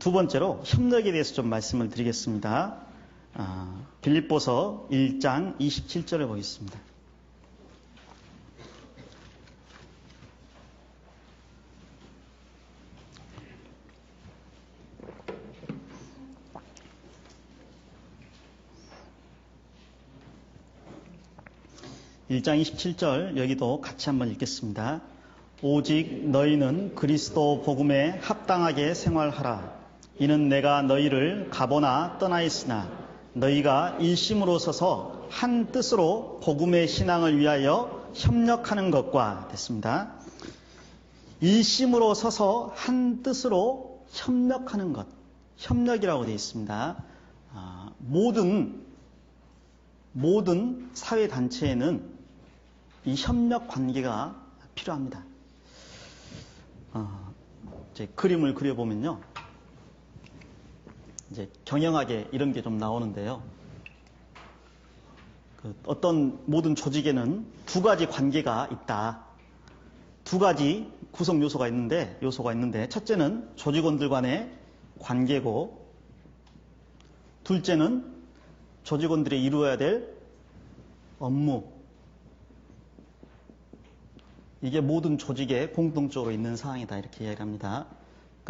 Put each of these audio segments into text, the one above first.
두 번째로 협력에 대해서 좀 말씀을 드리겠습니다. 아, 빌립보서 1장 27절을 보겠습니다. (1장 27절) 여기도 같이 한번 읽겠습니다. 오직 너희는 그리스도 복음에 합당하게 생활하라. 이는 내가 너희를 가보나 떠나 있으나 너희가 일심으로 서서 한 뜻으로 복음의 신앙을 위하여 협력하는 것과 됐습니다. 일심으로 서서 한 뜻으로 협력하는 것. 협력이라고 되어 있습니다. 아, 모든 모든 사회 단체에는 이 협력 관계가 필요합니다. 어, 그림을 그려보면요. 이제 경영학에 이런 게 좀 나오는데요. 그 어떤 모든 조직에는 두 가지 관계가 있다. 두 가지 구성 요소가 있는데, 요소가 있는데, 첫째는 조직원들 간의 관계고, 둘째는 조직원들이 이루어야 될 업무, 이게 모든 조직에 공통적으로 있는 사항이다 이렇게 이야기합니다.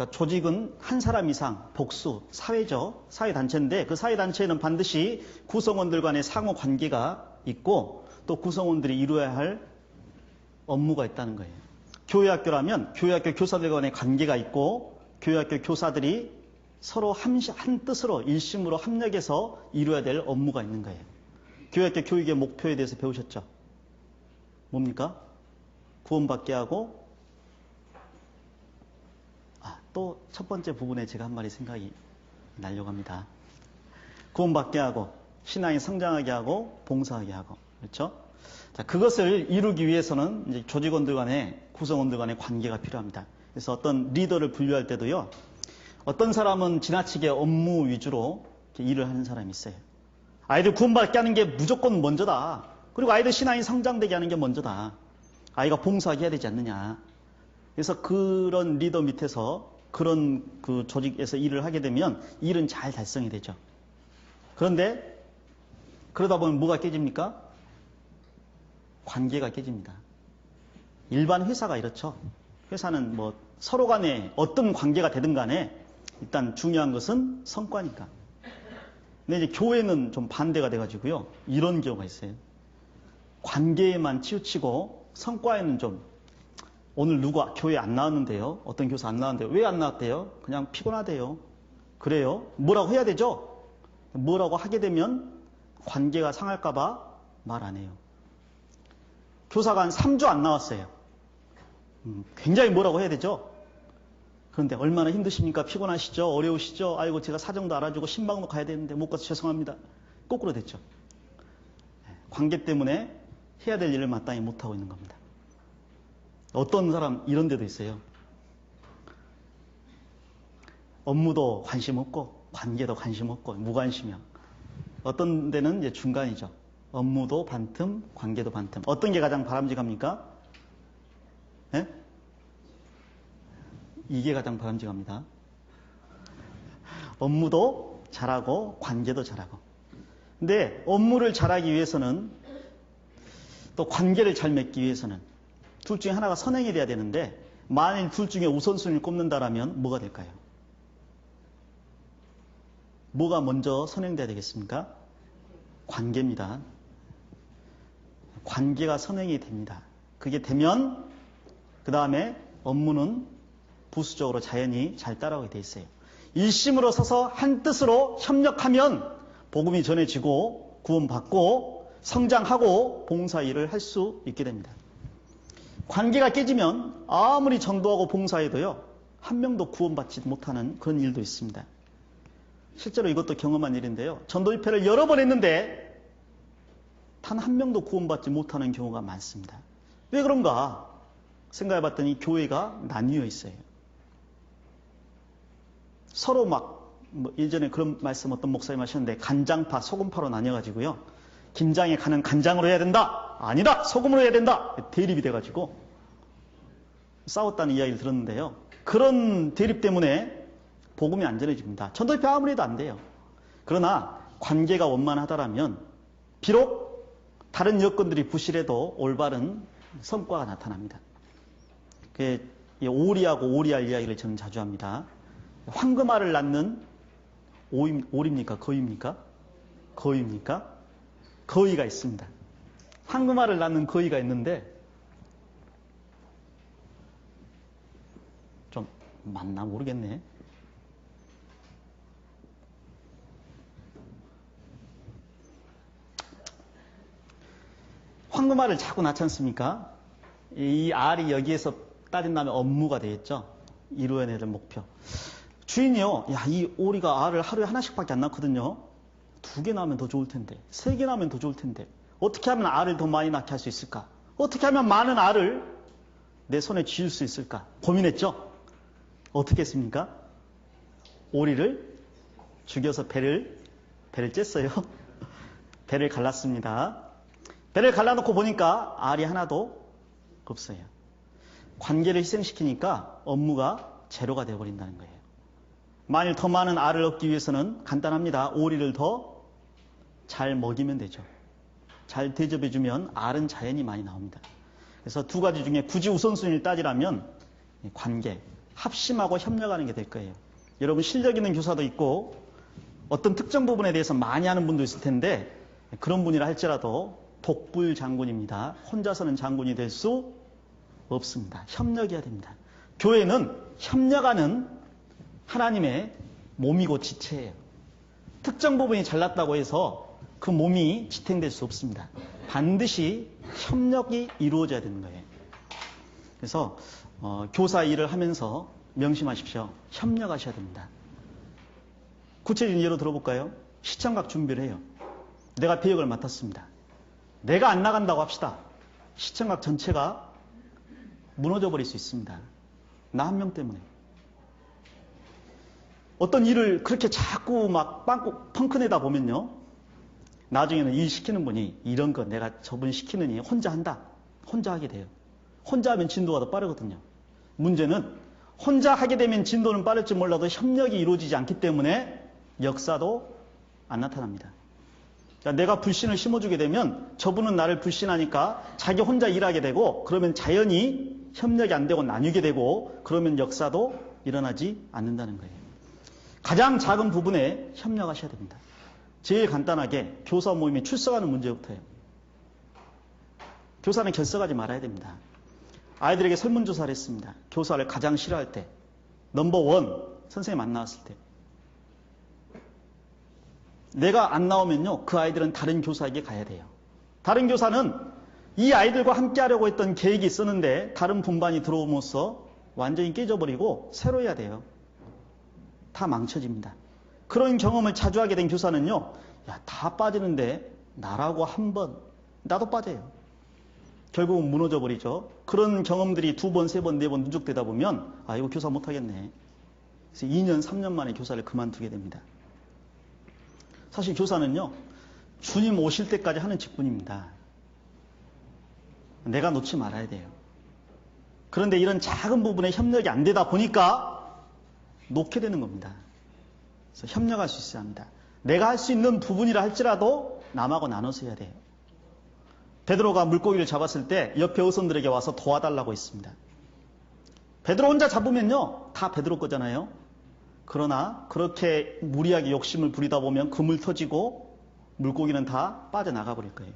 그러니까 조직은 한 사람 이상 복수 사회죠 사회 단체인데 그 사회 단체에는 반드시 구성원들 간의 상호 관계가 있고 또 구성원들이 이루어야 할 업무가 있다는 거예요. 교회학교라면 교회학교 교사들 간의 관계가 있고 교회학교 교사들이 서로 한, 한 뜻으로 일심으로 합력해서 이루어야 될 업무가 있는 거예요. 교회학교 교육의 목표에 대해서 배우셨죠? 뭡니까? 구원받게 하고 아, 또 첫 번째 부분에 제가 한 말이 생각이 나려고 합니다. 구원받게 하고 신앙이 성장하게 하고 봉사하게 하고 그렇죠? 자, 그것을 이루기 위해서는 이제 조직원들 간의 구성원들 간의 관계가 필요합니다. 그래서 어떤 리더를 분류할 때도요. 어떤 사람은 지나치게 업무 위주로 일을 하는 사람이 있어요. 아이들 구원받게 하는 게 무조건 먼저다. 그리고 아이들 신앙이 성장되게 하는 게 먼저다. 아이가 봉사하게 해야 되지 않느냐. 그래서 그런 리더 밑에서 그런 그 조직에서 일을 하게 되면 일은 잘 달성이 되죠. 그런데 그러다 보면 뭐가 깨집니까? 관계가 깨집니다. 일반 회사가 이렇죠. 회사는 뭐 서로 간에 어떤 관계가 되든 간에 일단 중요한 것은 성과니까. 근데 이제 교회는 좀 반대가 돼가지고요. 이런 경우가 있어요. 관계에만 치우치고 성과에는 좀 오늘 누가 교회 안 나왔는데요. 어떤 교사 안 나왔는데요. 왜안 나왔대요? 그냥 피곤하대요. 그래요? 뭐라고 해야 되죠? 뭐라고 하게 되면 관계가 상할까봐 말 안 해요. 교사가 한 3주 안 나왔어요. 음, 굉장히 뭐라고 해야 되죠? 그런데 얼마나 힘드십니까? 피곤하시죠? 어려우시죠? 아이고, 제가 사정도 알아주고 신방도 가야 되는데 못 가서 죄송합니다. 거꾸로 됐죠. 네, 관계 때문에 해야 될 일을 마땅히 못하고 있는 겁니다. 어떤 사람 이런 데도 있어요. 업무도 관심 없고 관계도 관심 없고 무관심형. 어떤 데는 이제 중간이죠. 업무도 반틈, 관계도 반틈. 어떤 게 가장 바람직합니까? 네? 이게 가장 바람직합니다. 업무도 잘하고 관계도 잘하고. 근데 업무를 잘하기 위해서는 또 관계를 잘 맺기 위해서는 둘 중에 하나가 선행이 돼야 되는데 만일 둘 중에 우선순위를 꼽는다라면 뭐가 될까요? 뭐가 먼저 선행돼야 되겠습니까? 관계입니다. 관계가 선행이 됩니다. 그게 되면 그 다음에 업무는 부수적으로 자연히 잘 따라오게 돼 있어요. 일심으로 서서 한 뜻으로 협력하면 복음이 전해지고 구원받고 성장하고 봉사 일을 할 수 있게 됩니다. 관계가 깨지면 아무리 전도하고 봉사해도요, 한 명도 구원받지 못하는 그런 일도 있습니다. 실제로 이것도 경험한 일인데요. 전도 집회를 여러 번 했는데 단 한 명도 구원받지 못하는 경우가 많습니다. 왜 그런가 생각해 봤더니 교회가 나뉘어 있어요. 서로 막, 뭐 일전에 그런 말씀 어떤 목사님 하셨는데 간장파, 소금파로 나뉘어가지고요. 김장에 가는 간장으로 해야 된다. 아니다. 소금으로 해야 된다. 대립이 돼가지고 싸웠다는 이야기를 들었는데요. 그런 대립 때문에 복음이 안 전해집니다. 전도협회 아무리 해도 안 돼요. 그러나 관계가 원만하다라면 비록 다른 여건들이 부실해도 올바른 성과가 나타납니다. 그 오리하고 오리알 이야기를 저는 자주 합니다. 황금알을 낳는 오임, 오리입니까? 거위입니까? 거위입니까? 거위가 있습니다. 황금알을 낳는 거위가 있는데 좀 맞나 모르겠네. 황금알을 자꾸 낳지 않습니까? 이 알이 여기에서 따진다면 업무가 되겠죠. 이루어내야 될 목표. 주인이요, 야, 이 오리가 알을 하루에 하나씩밖에 안 낳거든요. 두 개 낳으면 더 좋을 텐데, 세 개 낳으면 더 좋을 텐데, 어떻게 하면 알을 더 많이 낳게 할 수 있을까? 어떻게 하면 많은 알을 내 손에 쥐을 수 있을까? 고민했죠? 어떻게 했습니까? 오리를 죽여서 배를, 배를 쬐어요. 배를 갈랐습니다. 배를 갈라놓고 보니까 알이 하나도 없어요. 관계를 희생시키니까 업무가 제로가 되어버린다는 거예요. 만일 더 많은 알을 얻기 위해서는 간단합니다. 오리를 더 잘 먹이면 되죠. 잘 대접해주면 알은 자연히 많이 나옵니다. 그래서 두 가지 중에 굳이 우선순위를 따지라면 관계, 합심하고 협력하는 게 될 거예요. 여러분 실력 있는 교사도 있고 어떤 특정 부분에 대해서 많이 하는 분도 있을 텐데 그런 분이라 할지라도 독불 장군입니다. 혼자서는 장군이 될 수 없습니다. 협력해야 됩니다. 교회는 협력하는 하나님의 몸이고 지체예요. 특정 부분이 잘났다고 해서 그 몸이 지탱될 수 없습니다. 반드시 협력이 이루어져야 되는 거예요. 그래서 어, 교사 일을 하면서 명심하십시오. 협력하셔야 됩니다. 구체적인 예로 들어볼까요? 시청각 준비를 해요. 내가 배역을 맡았습니다. 내가 안 나간다고 합시다. 시청각 전체가 무너져 버릴 수 있습니다. 나 한 명 때문에. 어떤 일을 그렇게 자꾸 막 빵꾸 펑크내다 보면요. 나중에는 일 시키는 분이 이런 거 내가 저분 시키느니 혼자 한다. 혼자 하게 돼요. 혼자 하면 진도가 더 빠르거든요. 문제는 혼자 하게 되면 진도는 빠를지 몰라도 협력이 이루어지지 않기 때문에 역사도 안 나타납니다. 그러니까 내가 불신을 심어주게 되면 저분은 나를 불신하니까 자기 혼자 일하게 되고 그러면 자연히 협력이 안 되고 나뉘게 되고 그러면 역사도 일어나지 않는다는 거예요. 가장 작은 부분에 협력하셔야 됩니다. 제일 간단하게 교사 모임에 출석하는 문제부터예요. 교사는 결석하지 말아야 됩니다. 아이들에게 설문조사를 했습니다. 교사를 가장 싫어할 때. 넘버 원, 선생님 안 나왔을 때. 내가 안 나오면요, 그 아이들은 다른 교사에게 가야 돼요. 다른 교사는 이 아이들과 함께 하려고 했던 계획이 있었는데, 다른 분반이 들어옴으로써 완전히 깨져버리고, 새로 해야 돼요. 다 망쳐집니다. 그런 경험을 자주 하게 된 교사는요, 야, 다 빠지는데, 나라고 한 번, 나도 빠져요. 결국은 무너져 버리죠. 그런 경험들이 두 번, 세 번, 네 번 누적되다 보면, 아, 이거 교사 못 하겠네. 그래서 2년, 3년 만에 교사를 그만두게 됩니다. 사실 교사는요, 주님 오실 때까지 하는 직분입니다. 내가 놓지 말아야 돼요. 그런데 이런 작은 부분에 협력이 안 되다 보니까 놓게 되는 겁니다. 그래서 협력할 수 있어야 합니다. 내가 할 수 있는 부분이라 할지라도 남하고 나눠서 해야 돼요. 베드로가 물고기를 잡았을 때 옆에 어선들에게 와서 도와달라고 했습니다. 베드로 혼자 잡으면요, 다 베드로 거잖아요. 그러나 그렇게 무리하게 욕심을 부리다 보면 그물 터지고 물고기는 다 빠져나가 버릴 거예요.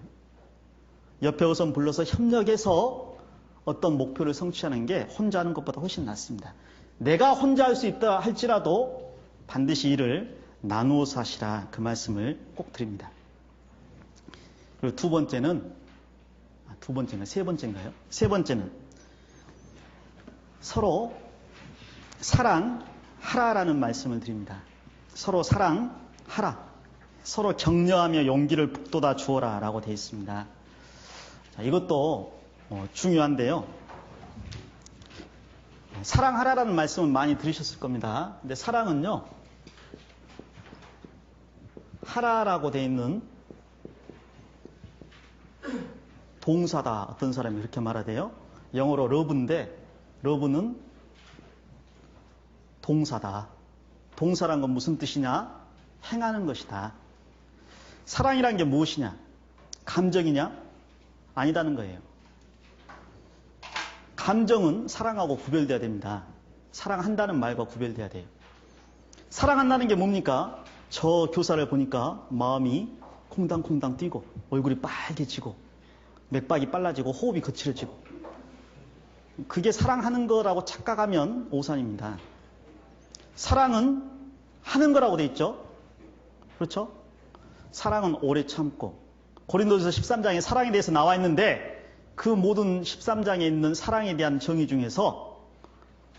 옆에 어선 불러서 협력해서 어떤 목표를 성취하는 게 혼자 하는 것보다 훨씬 낫습니다. 내가 혼자 할 수 있다 할지라도 반드시 일을 나누어서 하시라 그 말씀을 꼭 드립니다. 그리고 두 번째는 아, 두 번째는 세 번째인가요? 세 번째는 서로 사랑하라라는 말씀을 드립니다. 서로 사랑하라. 서로 격려하며 용기를 북돋아 주어라 라고 되어 있습니다. 자, 이것도 어, 중요한데요. 사랑하라라는 말씀은 많이 들으셨을 겁니다. 근데 사랑은요, 하라라고 되어 있는 동사다. 어떤 사람이 그렇게 말하대요. 영어로 러브인데 러브는 동사다. 동사란 건 무슨 뜻이냐? 행하는 것이다. 사랑이란 게 무엇이냐? 감정이냐? 아니다는 거예요. 감정은 사랑하고 구별돼야 됩니다. 사랑한다는 말과 구별돼야 돼요. 사랑한다는 게 뭡니까? 저 교사를 보니까 마음이 콩당콩당 뛰고 얼굴이 빨개지고 맥박이 빨라지고 호흡이 거칠어지고 그게 사랑하는 거라고 착각하면 오산입니다. 사랑은 하는 거라고 돼 있죠. 그렇죠? 사랑은 오래 참고 고린도서 13장에 사랑에 대해서 나와 있는데 그 모든 13장에 있는 사랑에 대한 정의 중에서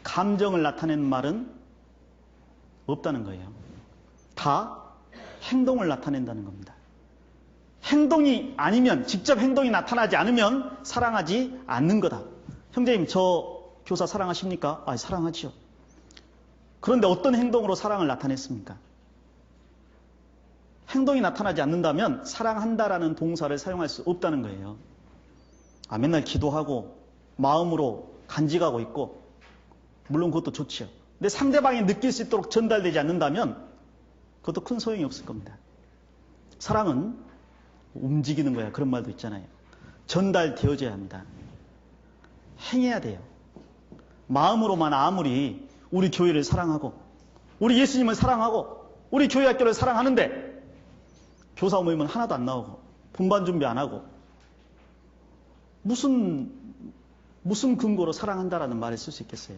감정을 나타내는 말은 없다는 거예요. 다 행동을 나타낸다는 겁니다. 행동이 아니면 직접 행동이 나타나지 않으면 사랑하지 않는 거다. 형제님 저 교사 사랑하십니까? 아 사랑하지요. 그런데 어떤 행동으로 사랑을 나타냈습니까? 행동이 나타나지 않는다면 사랑한다라는 동사를 사용할 수 없다는 거예요. 아 맨날 기도하고 마음으로 간직하고 있고 물론 그것도 좋지요. 근데 상대방이 느낄 수 있도록 전달되지 않는다면 그것도 큰 소용이 없을 겁니다. 사랑은 움직이는 거야. 그런 말도 있잖아요. 전달되어져야 합니다. 행해야 돼요. 마음으로만 아무리 우리 교회를 사랑하고 우리 예수님을 사랑하고 우리 교회 학교를 사랑하는데 교사 모임은 하나도 안 나오고 본반 준비 안 하고 무슨 무슨 근거로 사랑한다라는 말을 쓸 수 있겠어요?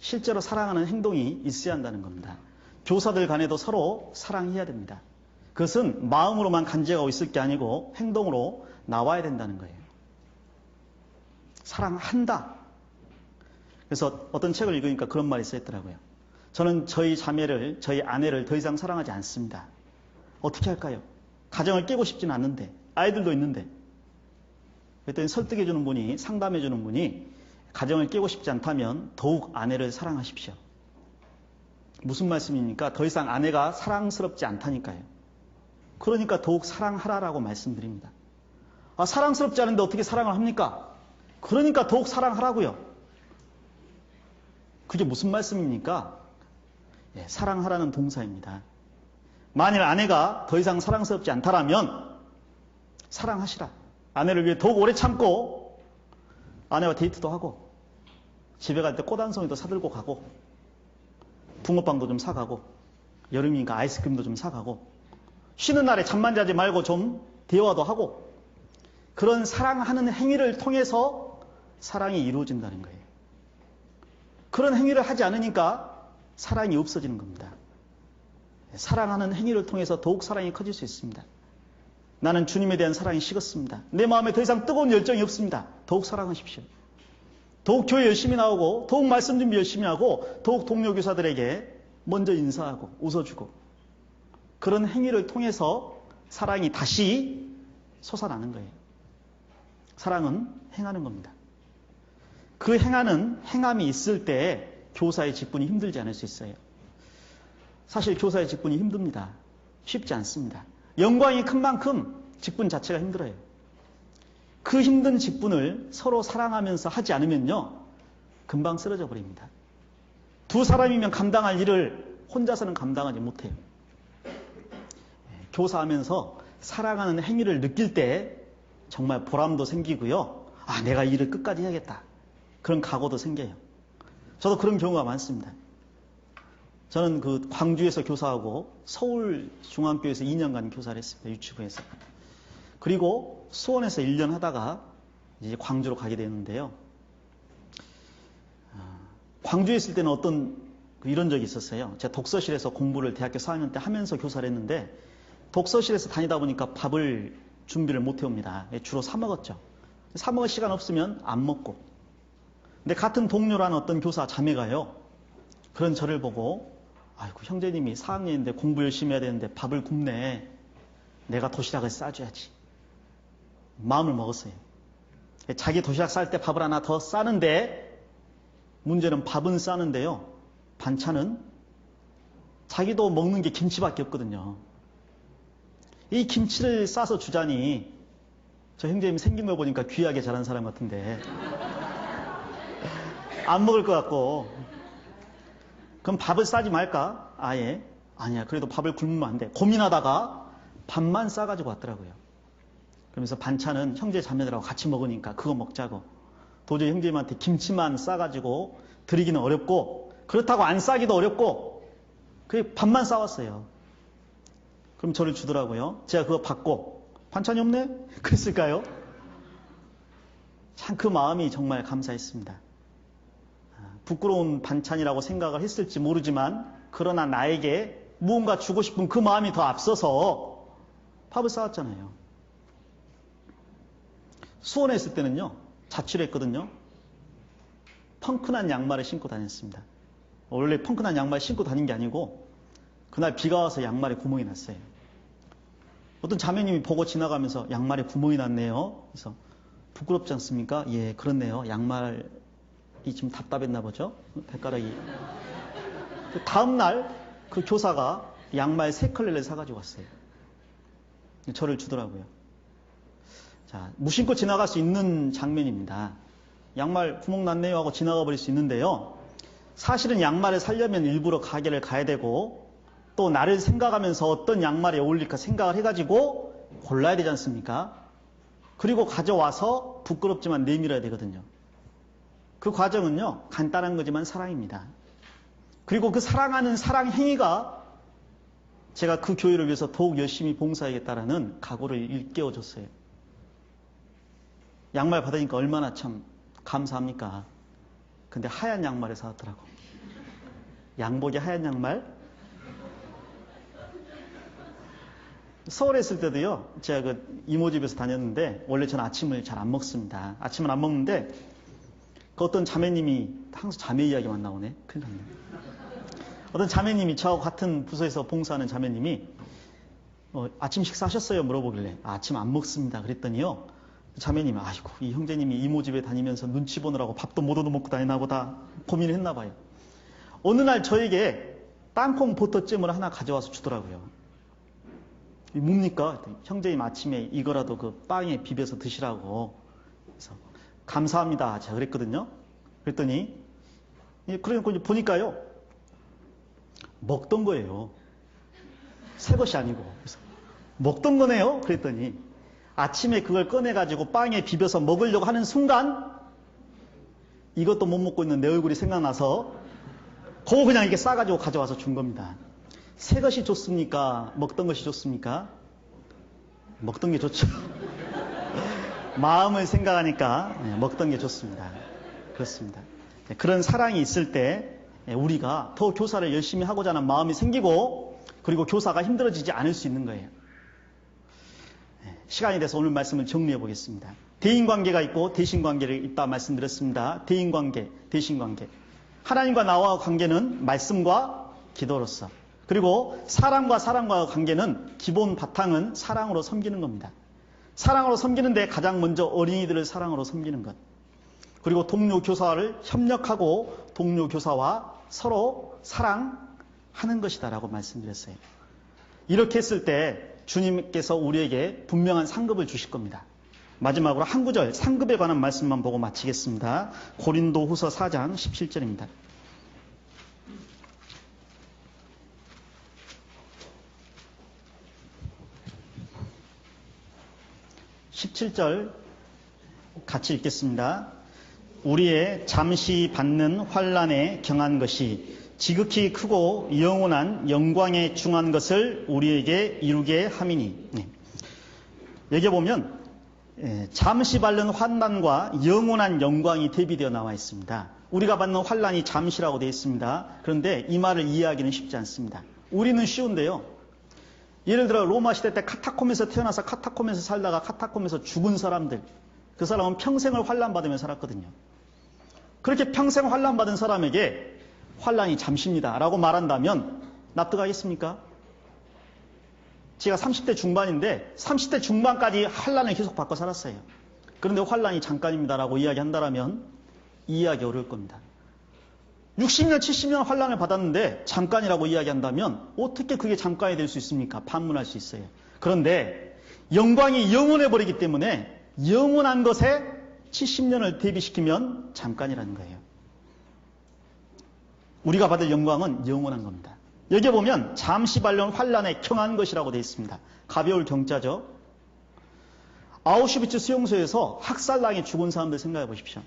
실제로 사랑하는 행동이 있어야 한다는 겁니다. 교사들 간에도 서로 사랑해야 됩니다. 그것은 마음으로만 간직하고 있을 게 아니고 행동으로 나와야 된다는 거예요. 사랑한다. 그래서 어떤 책을 읽으니까 그런 말이 써있더라고요. 저는 저희 자매를, 저희 아내를 더 이상 사랑하지 않습니다. 어떻게 할까요? 가정을 깨고 싶지는 않는데, 아이들도 있는데. 그랬더니 설득해주는 분이, 상담해주는 분이, 가정을 깨고 싶지 않다면 더욱 아내를 사랑하십시오. 무슨 말씀입니까? 더 이상 아내가 사랑스럽지 않다니까요. 그러니까 더욱 사랑하라라고 말씀드립니다. 아, 사랑스럽지 않은데 어떻게 사랑을 합니까? 그러니까 더욱 사랑하라고요. 그게 무슨 말씀입니까? 예, 사랑하라는 동사입니다. 만일 아내가 더 이상 사랑스럽지 않다라면 사랑하시라. 아내를 위해 더욱 오래 참고 아내와 데이트도 하고 집에 갈 때 꽃 한 송이도 사들고 가고 붕어빵도 좀 사가고 여름이니까 아이스크림도 좀 사가고 쉬는 날에 잠만 자지 말고 좀 대화도 하고 그런 사랑하는 행위를 통해서 사랑이 이루어진다는 거예요. 그런 행위를 하지 않으니까 사랑이 없어지는 겁니다. 사랑하는 행위를 통해서 더욱 사랑이 커질 수 있습니다. 나는 주님에 대한 사랑이 식었습니다. 내 마음에 더 이상 뜨거운 열정이 없습니다. 더욱 사랑하십시오. 더욱 교회 열심히 나오고, 더욱 말씀 준비 열심히 하고, 더욱 동료 교사들에게 먼저 인사하고, 웃어주고, 그런 행위를 통해서 사랑이 다시 솟아나는 거예요. 사랑은 행하는 겁니다. 그 행하는 행함이 있을 때 교사의 직분이 힘들지 않을 수 있어요. 사실 교사의 직분이 힘듭니다. 쉽지 않습니다. 영광이 큰 만큼 직분 자체가 힘들어요. 그 힘든 직분을 서로 사랑하면서 하지 않으면요, 금방 쓰러져 버립니다. 두 사람이면 감당할 일을 혼자서는 감당하지 못해요. 교사하면서 사랑하는 행위를 느낄 때 정말 보람도 생기고요. 아, 내가 일을 끝까지 해야겠다. 그런 각오도 생겨요. 저도 그런 경우가 많습니다. 저는 그 광주에서 교사하고 서울 중앙교에서 2년간 교사를 했습니다. 유치부에서. 그리고 수원에서 1년 하다가 이제 광주로 가게 되는데요. 아, 광주에 있을 때는 어떤 그 이런 적이 있었어요. 제가 독서실에서 공부를 대학교 4학년 때 하면서 교사를 했는데 독서실에서 다니다 보니까 밥을 준비를 못 해옵니다. 주로 사 먹었죠. 사 먹을 시간 없으면 안 먹고. 근데 같은 동료라는 어떤 교사 자매가요. 그런 저를 보고 아이고 형제님이 4학년인데 공부 열심히 해야 되는데 밥을 굽네. 내가 도시락을 싸줘야지. 마음을 먹었어요. 자기 도시락 쌀 때 밥을 하나 더 싸는데 문제는 밥은 싸는데요. 반찬은 자기도 먹는 게 김치밖에 없거든요. 이 김치를 싸서 주자니 저 형제님 생긴 거 보니까 귀하게 자란 사람 같은데 안 먹을 것 같고 그럼 밥을 싸지 말까? 아예. 아니야. 그래도 밥을 굶으면 안 돼. 고민하다가 밥만 싸가지고 왔더라고요. 그러면서 반찬은 형제 자매들하고 같이 먹으니까 그거 먹자고. 도저히 형제님한테 김치만 싸가지고 드리기는 어렵고 그렇다고 안 싸기도 어렵고 그 밥만 싸왔어요. 그럼 저를 주더라고요. 제가 그거 받고 반찬이 없네? 그랬을까요? 참 그 마음이 정말 감사했습니다. 부끄러운 반찬이라고 생각을 했을지 모르지만 그러나 나에게 무언가 주고 싶은 그 마음이 더 앞서서 밥을 싸왔잖아요. 수원에 있을 때는요, 자취를 했거든요. 펑크난 양말을 신고 다녔습니다. 원래 펑크난 양말 신고 다닌 게 아니고 그날 비가 와서 양말에 구멍이 났어요. 어떤 자매님이 보고 지나가면서 양말에 구멍이 났네요. 그래서 부끄럽지 않습니까? 예, 그렇네요. 양말이 좀 답답했나 보죠? 발가락이. 그 다음 날 그 교사가 양말 세 컬레를 사가지고 왔어요. 저를 주더라고요. 자, 무심코 지나갈 수 있는 장면입니다. 양말 구멍 났네요 하고 지나가 버릴 수 있는데요. 사실은 양말을 살려면 일부러 가게를 가야 되고 또 나를 생각하면서 어떤 양말이 어울릴까 생각을 해가지고 골라야 되지 않습니까? 그리고 가져와서 부끄럽지만 내밀어야 되거든요. 그 과정은요, 간단한 거지만 사랑입니다. 그리고 그 사랑하는 사랑 행위가 제가 그 교회를 위해서 더욱 열심히 봉사하겠다라는 각오를 일깨워줬어요. 양말 받으니까 얼마나 참 감사합니까? 근데 하얀 양말을 사왔더라고. 양복이 하얀 양말? 서울에 있을 때도요, 제가 그 이모 집에서 다녔는데, 원래 저는 아침을 잘 안 먹습니다. 아침은 안 먹는데, 그 어떤 자매님이, 항상 자매 이야기만 나오네. 큰일 났네. 어떤 자매님이 저하고 같은 부서에서 봉사하는 자매님이, 어, 아침 식사하셨어요? 물어보길래, 아, 아침 안 먹습니다. 그랬더니요, 자매님이, 아이고, 이 형제님이 이모 집에 다니면서 눈치 보느라고 밥도 못 얻어먹고 다니나 보다 고민을 했나 봐요. 어느 날 저에게 땅콩 버터잼을 하나 가져와서 주더라고요. 뭡니까? 형제님 아침에 이거라도 그 빵에 비벼서 드시라고. 그래서 감사합니다. 제가 그랬거든요. 그랬더니 그러니까 보니까요. 먹던 거예요. 새 것이 아니고. 그래서 먹던 거네요. 그랬더니 아침에 그걸 꺼내가지고 빵에 비벼서 먹으려고 하는 순간 이것도 못 먹고 있는 내 얼굴이 생각나서 그거 그냥 이렇게 싸가지고 가져와서 준 겁니다. 새 것이 좋습니까? 먹던 것이 좋습니까? 먹던 게 좋죠. 마음을 생각하니까 네, 먹던 게 좋습니다. 그렇습니다. 네, 그런 사랑이 있을 때 네, 우리가 더 교사를 열심히 하고자 하는 마음이 생기고 그리고 교사가 힘들어지지 않을 수 있는 거예요. 시간이 돼서 오늘 말씀을 정리해 보겠습니다. 대인 관계가 있고 대신 관계를 있다 말씀드렸습니다. 대인 관계, 대신 관계. 하나님과 나와 관계는 말씀과 기도로서 그리고 사랑과 사랑과 관계는 기본 바탕은 사랑으로 섬기는 겁니다. 사랑으로 섬기는데 가장 먼저 어린이들을 사랑으로 섬기는 것. 그리고 동료 교사를 협력하고 동료 교사와 서로 사랑하는 것이다라고 말씀드렸어요. 이렇게 했을 때 주님께서 우리에게 분명한 상급을 주실 겁니다. 마지막으로 한 구절 상급에 관한 말씀만 보고 마치겠습니다. 고린도 후서 4장 17절입니다. 17절 같이 읽겠습니다. 우리의 잠시 받는 환란에 경한 것이 지극히 크고 영원한 영광에 중한 것을 우리에게 이루게 함이니. 네. 여기 보면 예, 잠시 받는 환난과 영원한 영광이 대비되어 나와 있습니다. 우리가 받는 환란이 잠시라고 되어 있습니다. 그런데 이 말을 이해하기는 쉽지 않습니다. 우리는 쉬운데요. 예를 들어 로마 시대 때 카타콤에서 태어나서 카타콤에서 살다가 카타콤에서 죽은 사람들 그 사람은 평생을 환란 받으며 살았거든요. 그렇게 평생 환란 받은 사람에게 환란이 잠시입니다라고 말한다면 납득하겠습니까? 제가 30대 중반인데 30대 중반까지 환란을 계속 받고 살았어요. 그런데 환란이 잠깐입니다라고 이야기한다면 이해하기 어려울 겁니다. 60년, 70년 환란을 받았는데 잠깐이라고 이야기한다면 어떻게 그게 잠깐이 될 수 있습니까? 반문할 수 있어요. 그런데 영광이 영원해 버리기 때문에 영원한 것에 70년을 대비시키면 잠깐이라는 거예요. 우리가 받을 영광은 영원한 겁니다. 여기 보면 잠시 발령 환란에 경한 것이라고 되어 있습니다. 가벼울 경자죠. 아우슈비츠 수용소에서 학살당해 죽은 사람들 생각해 보십시오.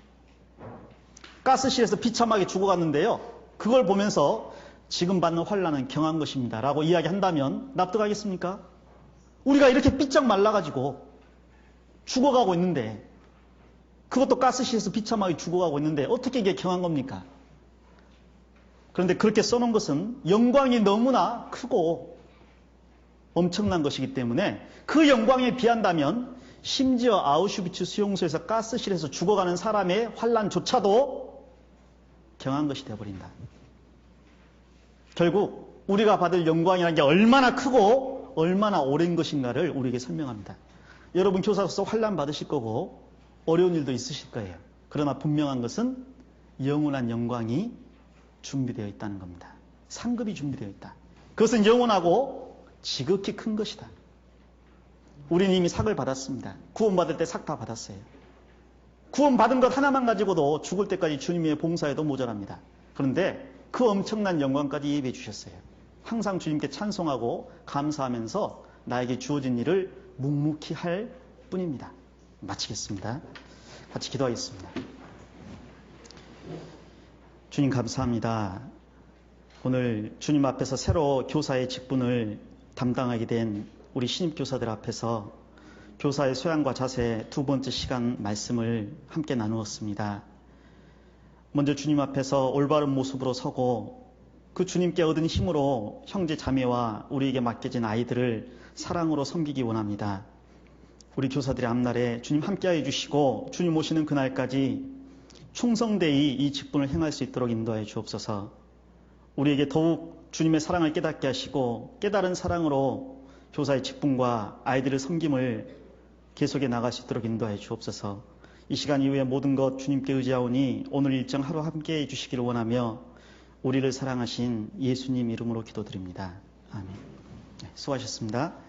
가스실에서 비참하게 죽어갔는데요. 그걸 보면서 지금 받는 환란은 경한 것입니다. 라고 이야기한다면 납득하겠습니까? 우리가 이렇게 삐쩍 말라가지고 죽어가고 있는데 그것도 가스실에서 비참하게 죽어가고 있는데 어떻게 이게 경한 겁니까? 그런데 그렇게 써놓은 것은 영광이 너무나 크고 엄청난 것이기 때문에 그 영광에 비한다면 심지어 아우슈비츠 수용소에서 가스실에서 죽어가는 사람의 환란조차도 경한 것이 되어버린다. 결국 우리가 받을 영광이라는 게 얼마나 크고 얼마나 오랜 것인가를 우리에게 설명합니다. 여러분 교사로서 환란 받으실 거고 어려운 일도 있으실 거예요. 그러나 분명한 것은 영원한 영광이 준비되어 있다는 겁니다. 상급이 준비되어 있다. 그것은 영원하고 지극히 큰 것이다. 우리는 이미 삭을 받았습니다. 구원받을 때 삭 다 받았어요. 구원받은 것 하나만 가지고도 죽을 때까지 주님의 봉사에도 모자랍니다. 그런데 그 엄청난 영광까지 예비해 주셨어요. 항상 주님께 찬송하고 감사하면서 나에게 주어진 일을 묵묵히 할 뿐입니다. 마치겠습니다. 같이 기도하겠습니다. 주님 감사합니다. 오늘 주님 앞에서 새로 교사의 직분을 담당하게 된 우리 신입 교사들 앞에서 교사의 소양과 자세 두 번째 시간 말씀을 함께 나누었습니다. 먼저 주님 앞에서 올바른 모습으로 서고 그 주님께 얻은 힘으로 형제 자매와 우리에게 맡겨진 아이들을 사랑으로 섬기기 원합니다. 우리 교사들의 앞날에 주님 함께하여 주시고 주님 오시는 그날까지 충성되이 이 직분을 행할 수 있도록 인도하여 주옵소서. 우리에게 더욱 주님의 사랑을 깨닫게 하시고 깨달은 사랑으로 교사의 직분과 아이들의 섬김을 계속해 있도록 인도하여 주옵소서. 이 시간 이후에 모든 것 주님께 의지하오니 오늘 일정 하루 함께 해 주시기를 원하며 우리를 사랑하신 예수님 이름으로 기도드립니다. 아멘. 네, 수고하셨습니다.